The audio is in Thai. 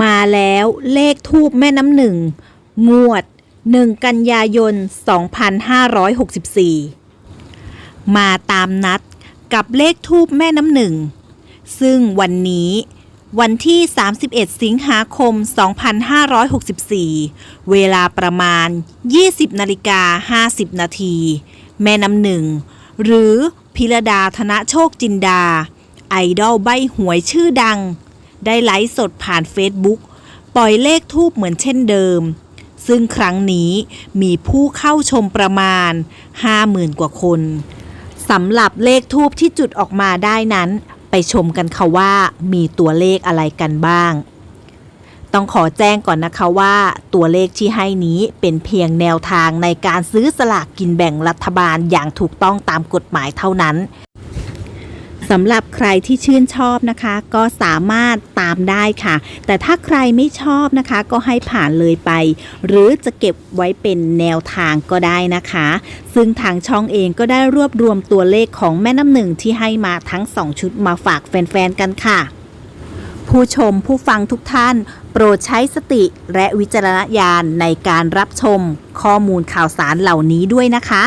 มาแล้วเลขทูบแม่น้ำหนึ่ง งวด 1 กันยายน 2564 มาตามนัดกับเลขทูบแม่น้ำหนึ่ง ซึ่งวันนี้วันที่ 31 สิงหาคม 2564 เวลาประมาณ 20นาฬิกา50 นาที แม่น้ำหนึ่ง หรือพิรดาธนโชคจินดา ไอดอลใบหวยชื่อดัง ได้ไลฟ์สดผ่านเฟซบุ๊กปล่อยเลขทูบเหมือนเช่นเดิม ซึ่งครั้งนี้มีผู้เข้าชมประมาณ 50,000 กว่าคนสำหรับเลขทูบที่จุดออกมาได้นั้น ไปชมกันค่ะว่ามีตัวเลขอะไรกันบ้าง ต้องขอแจ้งก่อนนะคะว่า ตัวเลขที่ให้นี้เป็นเพียงแนวทางในการซื้อสลากกินแบ่งรัฐบาลอย่างถูกต้องตามกฎหมายเท่านั้น สำหรับใครที่ชื่นชอบนะคะ ก็สามารถตามได้ค่ะ แต่ถ้าใครไม่ชอบนะคะ ก็ให้ผ่านเลยไป หรือจะเก็บไว้เป็นแนวทางก็ได้นะคะ ซึ่งทางช่องเองก็ได้รวบรวมตัวเลขของแม่น้ำหนึ่งที่ให้มาทั้ง 2 ชุดมาฝากแฟนๆกันค่ะผู้ชมผู้ฟังทุกท่าน โปรดใช้สติและวิจารณญาณในการรับชมข้อมูลข่าวสารเหล่านี้ด้วยนะคะ